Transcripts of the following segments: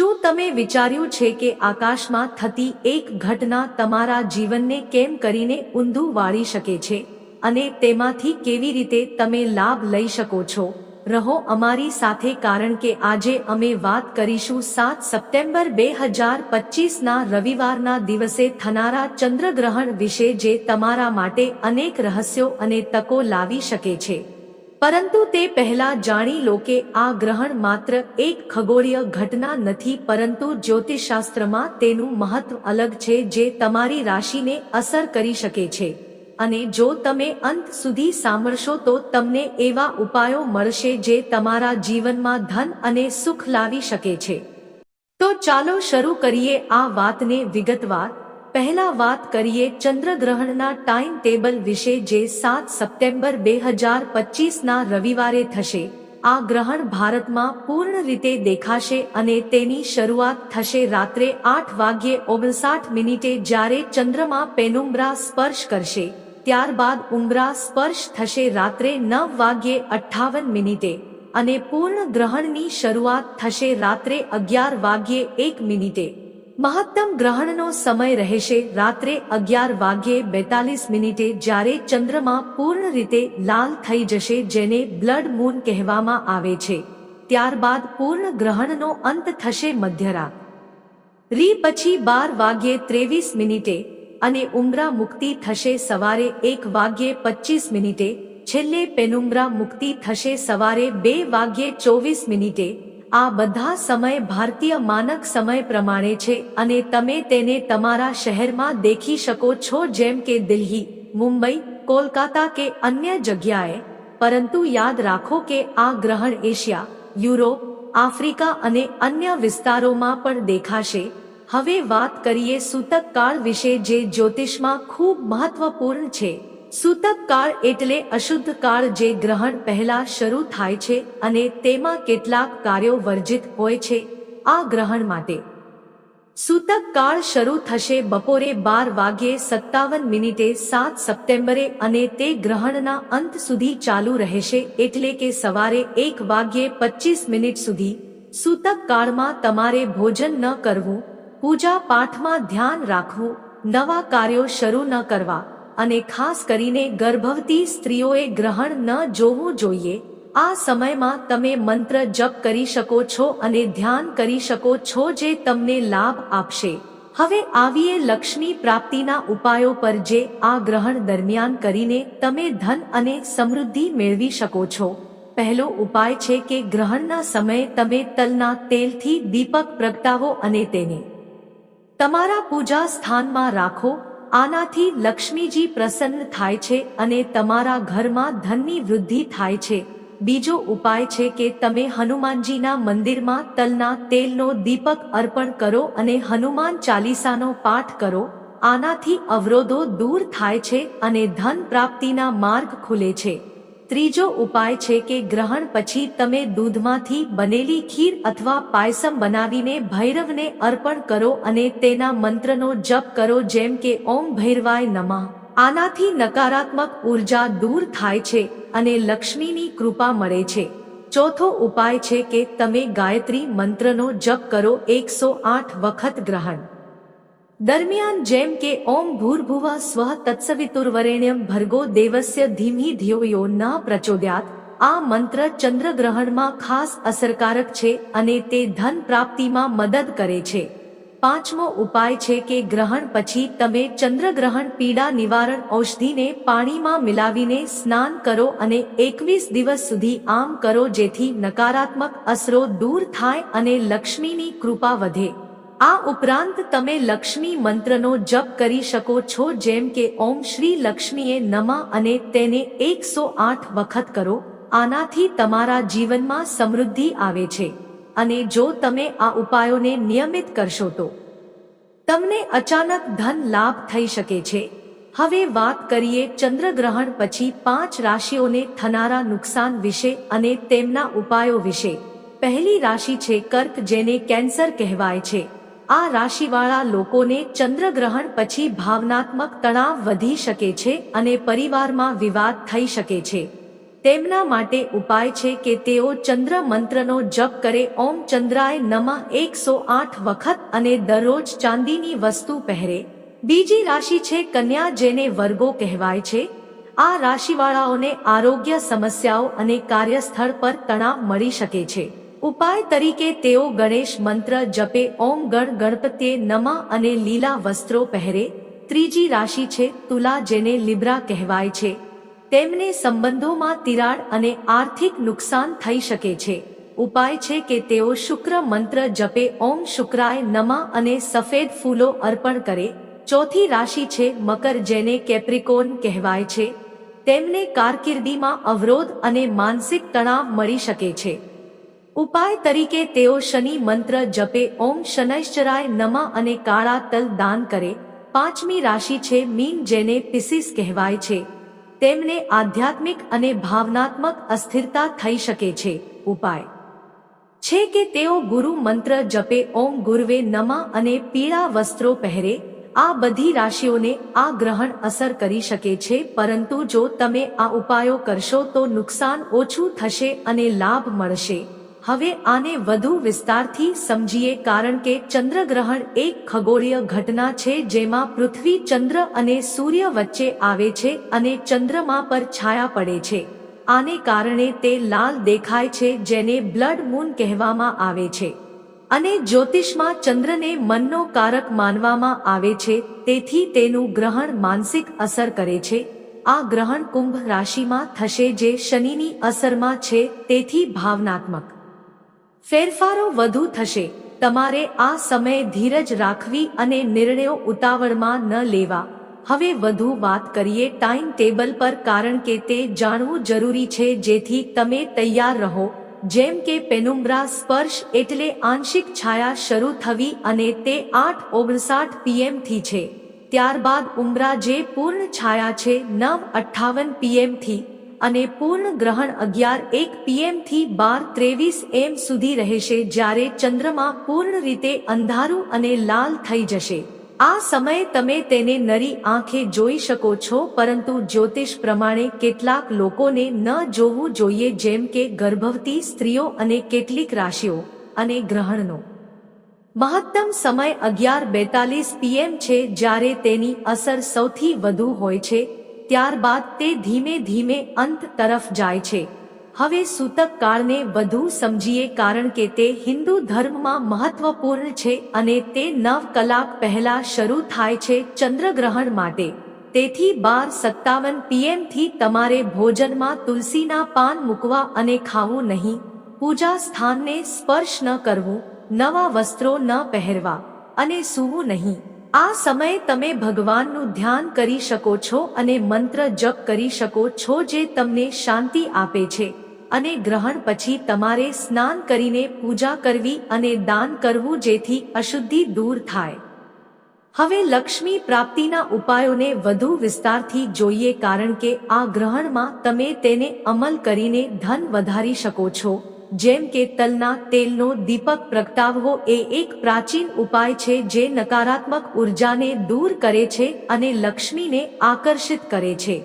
શું તમે વિચાર્યું છે કે આકાશમાં થતી એક ઘટના તમારા જીવનને કેમ કરીને ઊંધું વાળી શકે છે? અને તેમાંથી કેવી રીતે તમે લાભ લઈ શકો છો? રહો અમારી સાથે કારણ કે આજે અમે વાત કરીશું સાત સપ્ટેમ્બર બે હજાર પચીસના રવિવારના દિવસે થનારા ચંદ્રગ્રહણ વિશે જે તમારા માટે અનેક રહસ્યો અને તકો લાવી શકે છે. પરંતુ તે પહેલા જાણી લો કે આ ગ્રહણ માત્ર એક ખગોળીય ઘટના નથી, પરંતુ જ્યોતિષશાસ્ત્રમાં તેનું મહત્વ અલગ છે જે તમારી રાશિને અસર કરી શકે છે. અને જો તમે અંત સુધી સાંભળશો તો તમને એવા ઉપાયો મળશે જે તમારા જીવનમાં ધન અને સુખ લાવી શકે છે. તો ચાલો શરૂ કરીએ આ વાતને વિગતવાર. પહેલા વાત કરીએ ચંદ્રગ્રહણના ટાઈમ ટેબલ વિશે જે સાત સપ્ટેમ્બર બે હજાર પચીસના રવિવારે થશે. આ ગ્રહણ ભારતમાં પૂર્ણ રીતે દેખાશે અને તેની શરૂઆત થશે રાત્રે આઠ વાગ્યે ઓગણસાઠ મિનિટે જ્યારે ચંદ્રમા પેનુમ્બ્રા સ્પર્શ કરશે. ત્યારબાદ ઉમરા સ્પર્શ થશે રાત્રે નવ વાગ્યે અઠ્ઠાવન મિનિટે અને પૂર્ણ ગ્રહણની શરૂઆત થશે રાત્રે અગિયાર વાગ્યે એક મિનિટે. મહત્તમ ગ્રહણનો સમય રહેશે રાત્રે અગિયાર વાગ્યે બેતાલીસ મિનિટે જ્યારે ચંદ્રમાં પૂર્ણ રીતે લાલ થઈ જશે જેને બ્લડ મૂન કહેવામાં આવે છે. ત્યારબાદ પૂર્ણ ગ્રહણનો અંત થશે મધ્યરાત. રી પછી બાર વાગ્યે ત્રેવીસ મિનિટે અને ઉમરા મુક્તિ થશે સવારે એક વાગ્યે પચીસ મિનિટે. છેલ્લે પેનુમરા મુક્તિ થશે સવારે બે વાગ્યે ચોવીસ મિનિટે. આ બધા સમય ભારતીય માનક સમય પ્રમાણે છે અને તમે તેને તમારા શહેરમાં દેખી શકો છો જેમ કે દિલ્હી, મુંબઈ, કોલકાતા કે અન્ય જગ્યાએ. પરંતુ યાદ રાખો કે આ ગ્રહણ એશિયા, યુરોપ, આફ્રિકા અને અન્ય વિસ્તારોમાં પણ દેખાશે. હવે વાત કરીએ સૂતક કાળ વિશે જે જ્યોતિષમાં ખૂબ મહત્વપૂર્ણ છે. સૂતક કાળ એટલે અશુદ્ધ કાળ જે ગ્રહણ પહેલા શરૂ થાય છે અને તેમાં કેટલાક કાર્યો વર્જિત હોય છે આ ગ્રહણ માટે. સૂતક કાળ શરૂ થશે બપોરે બાર વાગ્યે સત્તાવન મિનિટે સાત સપ્ટેમ્બરે અને તે ગ્રહણના અંત સુધી ચાલુ રહેશે એટલે કે સવારે એક વાગ્યે પચીસ મિનિટ સુધી સૂતક કાળમાં તમારે ભોજન ન કરવું, પૂજા પાઠમાં ધ્યાન રાખવું, નવા કાર્યો શરૂ ન કરવા. અને ખાસ કરીને ગર્ભવતી સ્ત્રીઓએ ગ્રહણ ન જોવું જોઈએ. આ સમયમાં તમે મંત્ર જપ કરી શકો છો અને ધ્યાન કરી શકો છો જે તમને લાભ આપશે. હવે આવીએ લક્ષ્મી પ્રાપ્તિના ઉપાયો પર જે આ ગ્રહણ દરમિયાન કરીને તમે ધન અને સમૃદ્ધિ મેળવી શકો છો. પહેલો ઉપાય છે કે ગ્રહણના સમયે તમે તલના તેલથી દીપક પ્રગટાવો અને તેને તમારા પૂજા સ્થાનમાં રાખો. આનાથી લક્ષ્મીજી પ્રસન્ન થાય છે અને તમારા ઘરમાં ધનની વૃદ્ધિ થાય છે. બીજો ઉપાય છે કે તમે હનુમાનજીના મંદિરમાં તલના તેલનો દીપક અર્પણ કરો અને હનુમાન ચાલીસાનો પાઠ કરો. આનાથી અવરોધો દૂર થાય છે અને ધન પ્રાપ્તિના માર્ગ ખુલે છે. ત્રીજો ઉપાય છે કે ગ્રહણ પછી તમે દૂધમાંથી બનેલી ખીર અથવા પાયસમ બનાવીને ભૈરવને અર્પણ કરો અને તેના મંત્રનો જપ કરો જેમ કે ઓમ ભૈરવાય નમઃ. આનાથી નકારાત્મક ઊર્જા દૂર થાય છે અને લક્ષ્મીની કૃપા મળે છે. ચોથો ઉપાય છે કે તમે ગાયત્રી મંત્રનો જપ કરો એકસો આઠ વખત ગ્રહણ. દરમિયાન જેમ કે ઓમ ભૂર્ભુવ સ્વ તત્સવિતુર્વરેણ્યમ ભર્ગો દેવસ્ય ધીમી ધ્યોયો ન પ્રચોદ્યાત. આ મંત્ર ચંદ્રગ્રહણમાં ખાસ અસરકારક છે અને તે ધન પ્રાપ્તિમાં મદદ કરે છે. પાંચમો ઉપાય છે કે ગ્રહણ પછી તમે ચંદ્રગ્રહણ પીડા નિવારણ ઔષધિને પાણીમાં મિલાવીને સ્નાન કરો અને એકવીસ દિવસ સુધી આમ કરો જેથી નકારાત્મક અસરો દૂર થાય અને લક્ષ્મીની કૃપા વધે. આ ઉપરાંત તમે લક્ષ્મી મંત્રનો જપ કરી શકો છો, જેમ કે, ઓમ શ્રી લક્ષ્મીએ નમા અને તેને એકસો આઠ વખત કરો. આનાથી તમારા જીવનમાં સમૃદ્ધિ આવે છે. અને જો તમે આ ઉપાયોને નિયમિત કરશો તો તમને અચાનક ધન લાભ થઈ શકે છે. હવે વાત કરીએ ચંદ્રગ્રહણ પછી પાંચ રાશિઓને થનારા નુકસાન વિશે અને તેમના ઉપાયો વિશે. પહેલી રાશિ છે કર્ક, જેને કેન્સર કહેવાય છે. આ રાશિવાળા લોકોને ચંદ્રગ્રહણ પછી ભાવનાત્મક તણાવ વધી શકે છે અને પરિવારમાં વિવાદ થઈ શકે છે. તેમના માટે ઉપાય છે કે તેઓ ચંદ્ર મંત્રનો જપ કરે, ઓમ ચંદ્રાય નમઃ એકસો આઠ વખત અને દરરોજ ચાંદીની વસ્તુ પહેરે. બીજી રાશિ છે કન્યા જેને વર્ગો કહેવાય છે. આ રાશિવાળાઓને આરોગ્ય સમસ્યાઓ અને કાર્યસ્થળ પર તણાવ મળી શકે છે. ઉપાય તરીકે તેઓ ગણેશ મંત્ર જપે, ઓમ ગણ ગણપતે નમા અને લીલા વસ્ત્રો પહેરે. ત્રીજી રાશિ છે, તુલા જેને લિબ્રા કહેવાય છે. તેમને સંબંધોમાં તિરાડ અને આર્થિક નુકસાન થઈ શકે છે. ઉપાય છે કે તેઓ શુક્ર મંત્ર જપે, ઓમ શુક્રાય નમા અને સફેદ ફૂલો અર્પણ કરે. ચોથી રાશિ છે, મકર જેને કેપ્રિકોન કહેવાય છે. તેમને કારકિર્દીમાં અવરોધ અને માનસિક તણાવ મળી શકે છે. ઉપાય તરીકે તેઓ શનિ મંત્ર જપે, ઓમ શનૈશ્ચરાય નમા અને કાળા તલ દાન કરે. પાંચમી રાશિ છે મીન જેને પિસિસ કહેવાય છે. તેમને આધ્યાત્મિક અને ભાવનાત્મક અસ્થિરતા થઈ શકે છે. ઉપાય છે કે તેઓ ગુરુ મંત્ર જપે, ઓમ ગુરવે નમા અને પીળા વસ્ત્રો પહેરે. આ બધી રાશિઓને આ ગ્રહણ અસર કરી શકે છે, પરંતુ જો તમે આ ઉપાયો કરશો તો નુકસાન ઓછું થશે અને લાભ મળશે. હવે આને વધુ વિસ્તારથી સમજીએ કારણ કે ચંદ્રગ્રહણ એક ખગોળીય ઘટના છે જેમાં પૃથ્વી ચંદ્ર અને સૂર્ય વચ્ચે આવે છે અને ચંદ્રમા પર છાયા પડે છે. આને કારણે તે લાલ દેખાય છે જેને બ્લડ મૂન કહેવામાં આવે છે. અને જ્યોતિષમાં ચંદ્રને મનનો કારક માનવામાં આવે છે, તેથી તેનું ગ્રહણ માનસિક અસર કરે છે. આ ગ્રહણ કુંભ રાશિમાં થશે જે શનિની અસરમાં છે, તેથી ભાવનાત્મક. ફેરફારો વધુ થશે. તમારે આ સમયે ધીરજ રાખવી અને નિર્ણયો ઉતાવળમાં ન લેવા. હવે વધુ વાત કરીએ ટાઈમ ટેબલ પર કારણ કે તે જાણવું જરૂરી છે જેથી તમે તૈયાર રહો. જેમ કે પેનુમ્બ્રા સ્પર્શ એટલે આંશિક છાયા શરૂ થવી અને તે આઠ ઓગણસાઠ પીએમથી છે. ત્યારબાદ ઉમરા જે પૂર્ણ છાયા છે નવ અઠ્ઠાવન પીએમથી. અને પૂર્ણ ગ્રહણ અગિયાર એક પીએમથી બાર ત્રેવીસ એમ સુધી રહેશે જ્યારે ચંદ્રમાં પૂર્ણ રીતે અંધારું અને લાલ થઈ જશે. આ સમયે તમે તેને નરી આંખે જોઈ શકો છો, પરંતુ જ્યોતિષ પ્રમાણે કેટલાક લોકોને ન જોવું જોઈએ, જેમ કે ગર્ભવતી સ્ત્રીઓ અને કેટલીક રાશિઓ અને ગ્રહણનો. મહત્તમ સમય અગિયાર બેતાલીસ પીએમ છે, જ્યારે તેની અસર સૌથી વધુ હોય છે ત્યારબાદ તે ધીમે ધીમે અંત તરફ જાય છે. હવે સૂતક કાળને વધુ સમજીએ કારણ કે તે હિન્દુ ધર્મમાં મહત્વપૂર્ણ છે અને તે નવ કલાક પહેલા શરૂ થાય છે ચંદ્રગ્રહણ માટે. તેથી બાર સત્તાવન પીએમથી તમારે ભોજનમાં તુલસીના પાન મૂકવા અને ખાવું નહીં. પૂજા સ્થાનને સ્પર્શ ન કરવું, નવા વસ્ત્રો ન પહેરવા અને સૂવું નહીં. આ સમયે તમે ભગવાનનું ધ્યાન કરી શકો છો અને મંત્ર જપ કરી શકો છો જે તમને શાંતિ આપે છે. અને ગ્રહણ પછી તમારે સ્નાન કરીને પૂજા કરવી અને દાન કરવું જેથી અશુદ્ધિ દૂર થાય. હવે લક્ષ્મી પ્રાપ્તિના ઉપાયોને વધુ વિસ્તારથી જોઈએ કારણ કે આ ગ્રહણમાં તમે તેને અમલ કરીને ધન વધારી શકો છો. જેમ કે તલના તેલનો દીપક પ્રગટાવવો એ એક પ્રાચીન ઉપાય છે જે નકારાત્મક ઉર્જાને દૂર કરે છે અને લક્ષ્મીને આકર્ષિત કરે છે.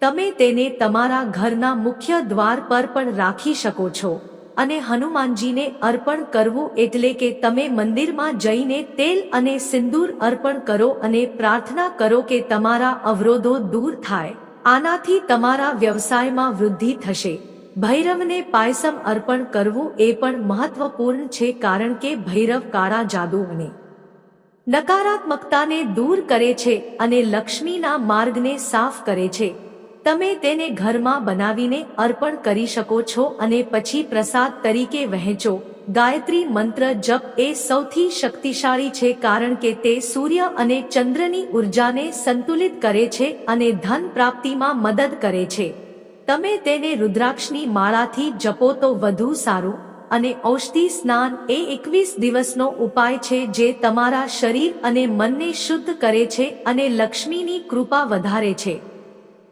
તમે તેને તમારા ઘરના મુખ્ય દ્વાર પર પણ રાખી શકો છો અને હનુમાનજીને અર્પણ કરવું એટલે કે તમે મંદિરમાં જઈને તેલ અને સિંદૂર અર્પણ કરો અને પ્રાર્થના કરો કે તમારા અવરોધો દૂર થાય. આનાથી તમારા વ્યવસાયમાં વૃદ્ધિ થશે. ભૈરવને પાયસમ અર્પણ કરવું એ પણ મહત્વપૂર્ણ છે કારણ કે ભૈરવ કાળા જાદુ અને નકારાત્મકતાને દૂર કરે છે અને લક્ષ્મીના માર્ગને સાફ કરે છે. તમે તેને ઘરમાં બનાવીને અર્પણ કરી શકો છો અને પછી પ્રસાદ તરીકે વહેંચો. ગાયત્રી મંત્ર જપ એ સૌથી શક્તિશાળી છે કારણ કે તે સૂર્ય અને ચંદ્રની ઉર્જાને સંતુલિત કરે છે અને ધન પ્રાપ્તિમાં મદદ કરે છે. તમે તેને રુદ્રાક્ષની માળાથી જપો તો વધુ સારું અને ઔષધિ સ્નાન એ એકવીસ દિવસનો ઉપાય છે જે તમારા શરીર અને મનને શુદ્ધ કરે છે અને લક્ષ્મીની કૃપા વધારે છે.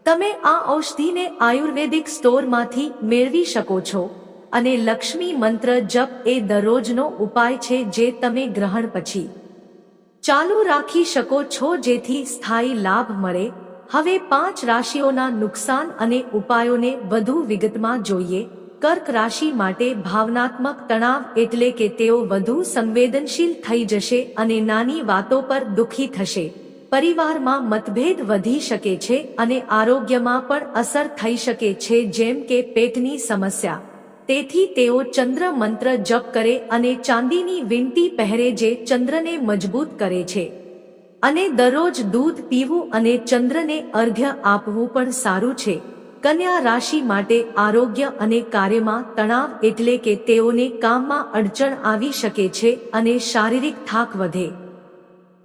તમે આ ઔષધિને આયુર્વેદિક સ્ટોરમાંથી મેળવી શકો છો અને લક્ષ્મી મંત્ર જપ એ દરરોજનો ઉપાય છે જે તમે ગ્રહણ પછી ચાલુ રાખી શકો છો જેથી સ્થાયી લાભ મળે હવે પાંચ રાશિઓના નુકસાન અને ઉપાયોને વધુ વિગતમાં જોઈએ. કર્ક રાશિ માટે ભાવનાત્મક તણાવ એટલે કે તેઓ વધુ સંવેદનશીલ થઈ જશે અને નાની વાતો પર દુઃખી થશે. પરિવારમાં મતભેદ વધી શકે છે અને આરોગ્યમાં પણ અસર થઈ શકે છે જેમ કે પેટની સમસ્યા. તેથી તેઓ ચંદ્ર મંત્ર જપ કરે અને ચાંદીની વિનંતી પહેરે જે ચંદ્રને મજબૂત કરે છે. અને દરરોજ દૂધ પીવું અને ચંદ્રને અર્ઘ્ય આપવું પણ સારું છે. કન્યા રાશિ માટે આરોગ્ય અને કાર્યમાં તણાવ એટલે કે તેઓને કામમાં અડચણ આવી શકે છે અને શારીરિક થાક વધે.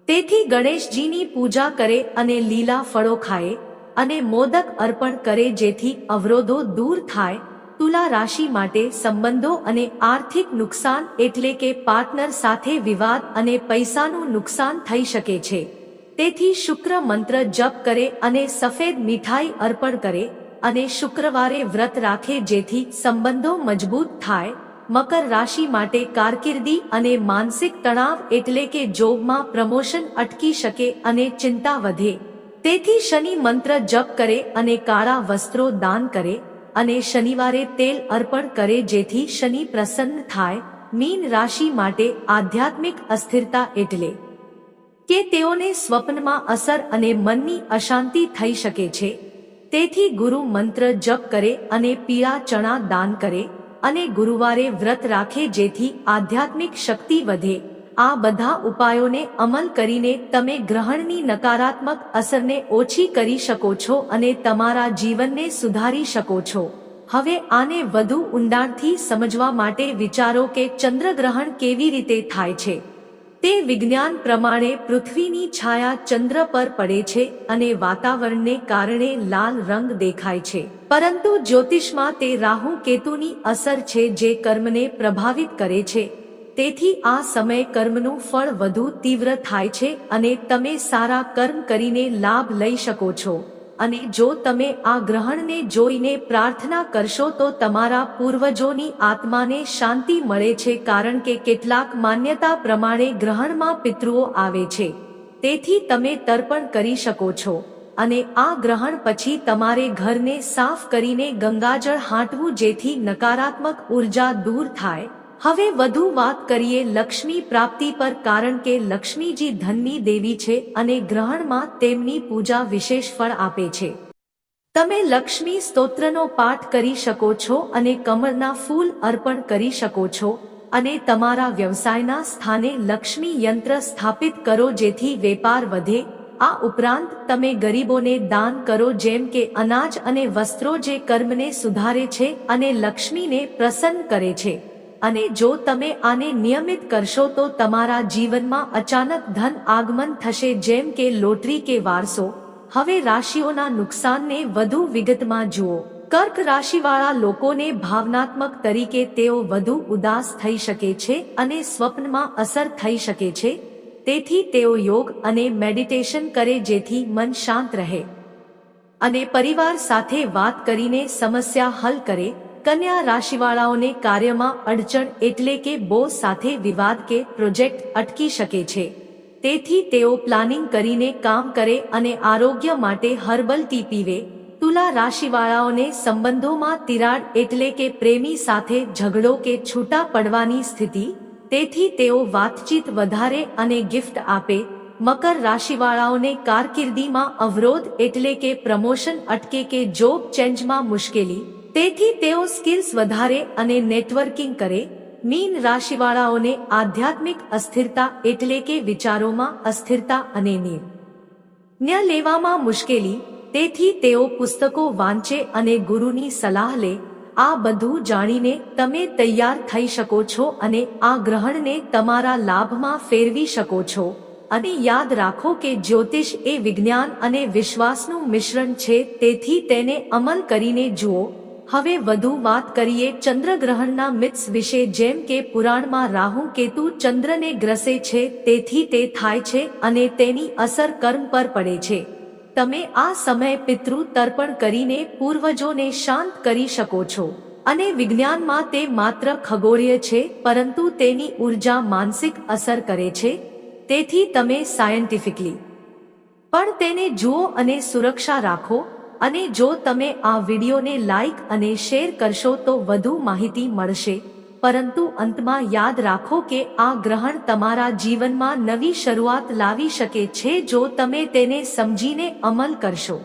તેથી ગણેશજીની પૂજા કરે અને લીલા ફળો ખાય અને મોદક અર્પણ કરે જેથી અવરોધો દૂર થાય તુલા રાશિ માટે સંબંધો અને આર્થિક નુકસાન એટલે કે પાર્ટનર સાથે વિવાદ અને પૈસાનું નુકસાન થઈ શકે છે. તેથી શુક્ર મંત્ર જપ કરે અને સફેદ મીઠાઈ અર્પણ કરે અને શુક્રવારે વ્રત રાખે જેથી સંબંધો મજબૂત થાય. મકર રાશિ માટે કારકિર્દી અને માનસિક તણાવ એટલે કે જોબમાં પ્રમોશન અટકી શકે અને ચિંતા વધે. તેથી શનિ મંત્ર જપ કરે અને કાળા વસ્ત્રો દાન કરે અને શનિવારે તેલ અર્પણ કરે જેથી શનિ પ્રસન્ન થાય, મીન રાશિ માટે આધ્યાત્મિક અસ્થિરતા એટલે કે તેઓને સ્વપ્નમાં અસર અને મનની અશાંતિ થઈ શકે છે. તેથી ગુરુ મંત્ર જપ કરે અને પીળા ચણા દાન કરે અને ગુરુવારે વ્રત રાખે જેથી આધ્યાત્મિક શક્તિ વધે. આ બધા ઉપાયોને અમલ કરીને તમે ગ્રહણની નકારાત્મક અસરને ઓછી કરી શકો છો અને તમારા જીવનને સુધારી શકો છો. હવે આને વધુ ઊંડાણથી સમજવા માટે વિચારો કે ચંદ્રગ્રહણ કેવી રીતે થાય છે. તે વિજ્ઞાન પ્રમાણે પૃથ્વીની છાયા ચંદ્ર પર પડે છે અને વાતાવરણને કારણે લાલ રંગ દેખાય છે. પરંતુ જ્યોતિષમાં તે રાહુ કેતુની અસર છે જે કર્મને પ્રભાવિત કરે છે. તેથી આ સમય કર્મનું ફળ વધુ તીવ્ર થાય છે અને તમે સારા કર્મ કરીને લાભ લઈ શકો છો. અને જો તમે આ ગ્રહણને જોઈને પ્રાર્થના કરશો તો તમારા પૂર્વજોની આત્માને શાંતિ મળે છે કારણ કે કેટલાક માન્યતા પ્રમાણે ગ્રહણમાં પિતૃઓ આવે છે. તેથી તમે તર્પણ કરી શકો છો. અને આ ગ્રહણ પછી તમારે ઘરને સાફ કરીને ગંગાજળ હાંટવું જેથી નકારાત્મક ઊર્જા દૂર થાય. હવે વધુ વાત કરીએ લક્ષ્મી પ્રાપ્તિ પર કારણ કે લક્ષ્મીજી ધનની દેવી છે અને ગ્રહણમાં તેમની પૂજા વિશેષ ફળ આપે છે. તમે લક્ષ્મી સ્તોત્રનો પાઠ કરી શકો છો અને કમળના ફૂલ અર્પણ કરી શકો છો અને તમારા વ્યવસાયના સ્થાને લક્ષ્મી યંત્ર સ્થાપિત કરો જેથી વેપાર વધે. આ ઉપરાંત તમે ગરીબોને દાન કરો જેમ કે અનાજ અને વસ્ત્રો જે કર્મને સુધારે છે અને લક્ષ્મીને પ્રસન્ન કરે છે. અને જો તમે આને નિયમિત કરશો તો તમારા જીવનમાં અચાનક ધન આગમન થશે જેમ કે લોટરી કે વારસો. હવે રાશિઓના નુકસાનને વધુ વિગતમાં જુઓ. કર્ક રાશિવાળા લોકોને ભાવનાત્મક તરીકે તેઓ વધુ ઉદાસ થઈ શકે છે અને સ્વપ્નમાં અસર થઈ શકે છે. તેથી તેઓ યોગ અને મેડિટેશન કરે જેથી મન શાંત રહે. અને પરિવાર સાથે વાત કરીને સમસ્યા હલ કરે. કન્યા રાશિવાળાઓને કાર્યમાં અડચણ એટલે કે બોસ સાથે વિવાદ કે પ્રોજેક્ટ અટકી શકે છે. તેથી તેઓ પ્લાનિંગ કરીને કામ કરે અને આરોગ્ય માટે હર્બલ ટી પીવે. તુલા રાશિવાળાઓને સંબંધોમાં તિરાડ એટલે કે પ્રેમી સાથે ઝઘડો કે છૂટા પડવાની સ્થિતિ. તેથી તેઓ વાતચીત વધારે અને ગિફ્ટ આપે. મકર રાશિવાળાઓને કારકિર્દીમાં અવરોધ એટલે કે પ્રમોશન અટકે કે જોબ ચેન્જમાં મુશ્કેલી. તેથી તેઓ સ્કિલ્સ વધારે અને નેટવર્કિંગ કરે, મીન રાશિવાળાઓને આધ્યાત્મિક અસ્થિરતા એટલે કે વિચારોમાં અસ્થિરતા અને નિર્ણય લેવામાં મુશ્કેલી, તેથી તેઓ પુસ્તકો વાંચે અને ગુરુની સલાહ લે, આ બધું જાણીને તમે તૈયાર થઈ શકો છો અને આ ગ્રહણને તમારા લાભમાં ફેરવી શકો છો. અને યાદ રાખો કે જ્યોતિષ એ વિજ્ઞાન અને વિશ્વાસનું મિશ્રણ છે, તેથી તેને અમલ કરીને જુઓ. હવે વધુ વાત કરીએ ચંદ્રગ્રહણના મિથ્સ વિશે જેમ કે પુરાણમાં રાહુ કેતુ ચંદ્રને ગ્રસે છે, તેથી તે થાય છે અને તેની અસર કર્મ પર પડે છે. તમે આ સમય પિતૃ તર્પણ કરીને પૂર્વજોને શાંત કરી શકો છો. અને વિજ્ઞાનમાં તે માત્ર ખગોળીય છે, પરંતુ તેની ઊર્જા માનસિક અસર કરે છે. તેથી તમે સાયન્ટિફિકલી પણ તેને જુઓ અને સુરક્ષા રાખો. અને જો તમે આ વિડીયોને લાઈક અને શેર કરશો તો વધુ માહિતી મળશે. પરંતુ અંતમાં યાદ રાખો કે આ ગ્રહણ તમારા જીવનમાં નવી શરૂઆત લાવી શકે છે જો તમે તેને સમજીને અમલ કરશો.